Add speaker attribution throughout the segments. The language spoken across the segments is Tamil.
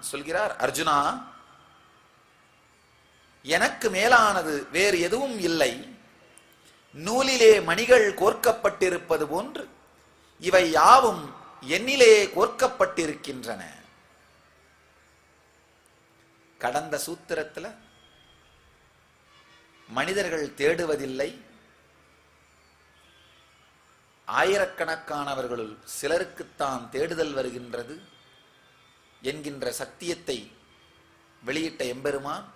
Speaker 1: சொல்கிறார் அர்ஜுனா எனக்கு மேலானது வேறு எதுவும் இல்லை. நூலிலே மணிகள் கோர்க்கப்பட்டிருப்பது போன்று இவை யாவும் என்னிலே கோர்க்கப்பட்டிருக்கின்றன. கடந்த சூத்திரத்தில் மனிதர்கள் தேடுவதில்லை. ஆயிரக்கணக்கானவர்களுள் சிலருக்குத்தான் தேடுதல் வருகின்றது. என்கின்ற சத்தியத்தை வெளியிட்ட எம்பெருமான்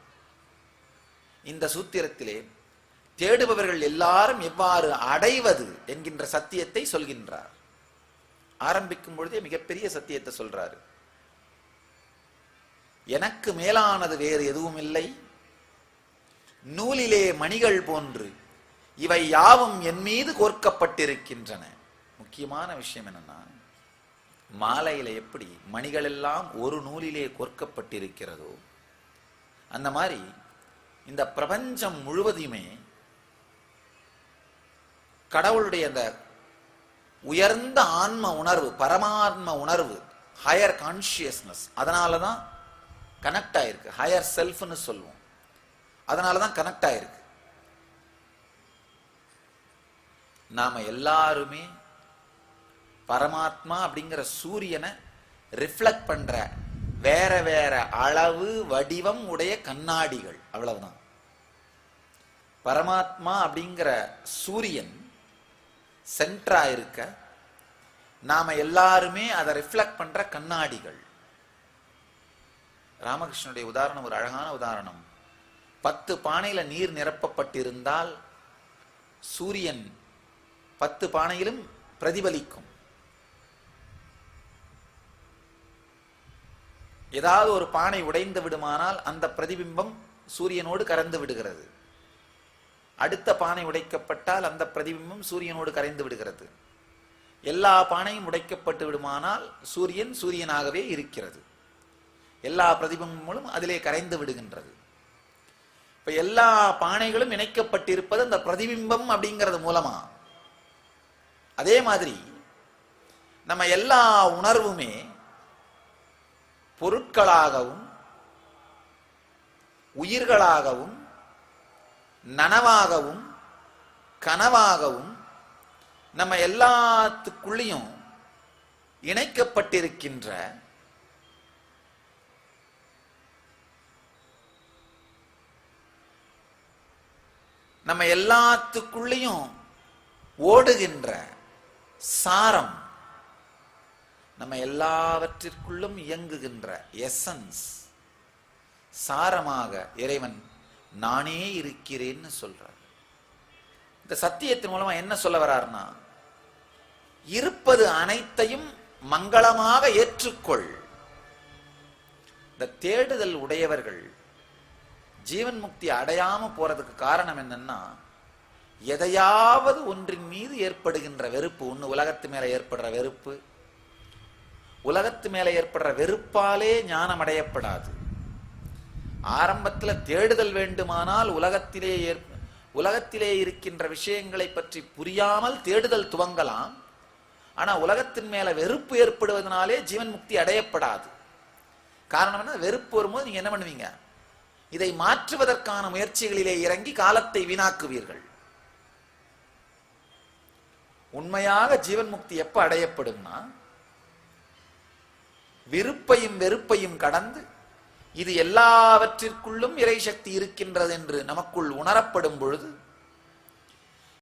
Speaker 1: இந்த சூத்திரத்திலே தேடுபவர்கள் எல்லாரும் எவ்வாறு அடைவது என்கின்ற சத்தியத்தை சொல்கின்றார். ஆரம்பிக்கும் பொழுதே மிகப்பெரிய சத்தியத்தை சொல்றாரு. எனக்கு மேலானது வேறு எதுவும் இல்லை. நூலிலே மணிகள் போன்று இவை யாவும் என் மீது கோர்க்கப்பட்டிருக்கின்றன. முக்கியமான விஷயம் என்னன்னா மாலையில் எப்படி மணிகள் எல்லாம் ஒரு நூலிலே கோர்க்கப்பட்டிருக்கிறதோ அந்த மாதிரி இந்த பிரபஞ்சம் முழுவதையுமே கடவுளுடைய அந்த உயர்ந்த ஆன்ம உணர்வு பரமாத்ம உணர்வு ஹையர் கான்சியஸ்னஸ் அதனால தான் கனெக்ட் ஆயிருக்கு ஹையர் செல்ஃப்னு சொல்லுவோம். அதனால தான் கனெக்ட் ஆயிருக்கு. நாம எல்லாருமே பரமாத்மா அப்படிங்கிற சூரியனை ரிஃப்ளெக்ட் பண்ற வேற வேற அளவு வடிவம் உடைய கண்ணாடிகள். அவ்வளவுதான். பரமாத்மா அப்படிங்கிற சூரியன் சென்ட்ரா இருக்க நாம எல்லாருமே அதை ரிஃப்ளெக்ட் பண்ற கண்ணாடிகள். ராமகிருஷ்ணனுடைய உதாரணம் ஒரு அழகான உதாரணம். பத்து பானையில நீர் நிரப்பப்பட்டிருந்தால் சூரியன் பத்து பானையிலும் பிரதிபலிக்கும். ஏதாவது ஒரு பானை உடைந்து விடுமானால் அந்த பிரதிபிம்பம் சூரியனோடு கரைந்து விடுகிறது. அடுத்த பானை உடைக்கப்பட்டால் அந்த பிரதிபிம்பம் சூரியனோடு கரைந்து விடுகிறது. எல்லா பானையும் உடைக்கப்பட்டு விடுமானால் சூரியன் சூரியனாகவே இருக்கிறது. எல்லா பிரதிபிம்பங்களும் அதிலே கரைந்து விடுகின்றது. இப்ப எல்லா பானைகளும் இணைக்கப்பட்டிருப்பது அந்த பிரதிபிம்பம் அப்படிங்கிறது மூலமா? அதே மாதிரி நம்ம எல்லா உணர்வுமே பொருட்களாகவும் உயிர்களாகவும் நனவாகவும் கனவாகவும் நம்ம எல்லாத்துக்குள்ளேயும் இணைக்கப்பட்டிருக்கின்ற நம்ம எல்லாத்துக்குள்ளேயும் ஓடுகின்ற சாரம் நம்ம எல்லாவற்றிற்குள்ளும் இயங்குகின்ற எசன்ஸ் சாரமாக இறைவன் நானே இருக்கிறேன்னு சொல்றார். இந்த சத்தியத்தின் மூலமா என்ன சொல்ல வர்றாருன்னா இருப்பது அனைத்தையும் மங்களமாக ஏற்றுக்கொள். இந்த தேடுதல் உடையவர்கள் ஜீவன் முக்தி அடையாம போறதுக்கு காரணம் என்னன்னா எதையாவது ஒன்றின் மீது ஏற்படுகின்ற வெறுப்பு ஒன்று உலகத்து மேல ஏற்படுற வெறுப்பு உலகத்து மேல ஏற்படுற வெறுப்பாலே ஞானம் அடையப்படாது ஆரம்பத்தில் தேடுதல் வேண்டுமானால் உலகத்திலே ஏற் உலகத்திலே இருக்கின்ற விஷயங்களை பற்றி புரியாமல் தேடுதல் துவங்கலாம். ஆனா உலகத்தின் மேல வெறுப்பு ஏற்படுவதனாலே ஜீவன் முக்தி அடையப்படாது. காரணம் என்ன? வெறுப்பு வரும்போது நீங்க என்ன பண்ணுவீங்க? இதை மாற்றுவதற்கான முயற்சிகளிலே இறங்கி காலத்தை வீணாக்குவீர்கள். உண்மையாக ஜீவன் முக்தி எப்ப அடையப்படும்னா விருப்பையும் வெறுப்பையும் கடந்து இது எல்லாவற்றிற்குள்ளும் இறை சக்தி இருக்கின்றது என்று நமக்குள் உணரப்படும் பொழுது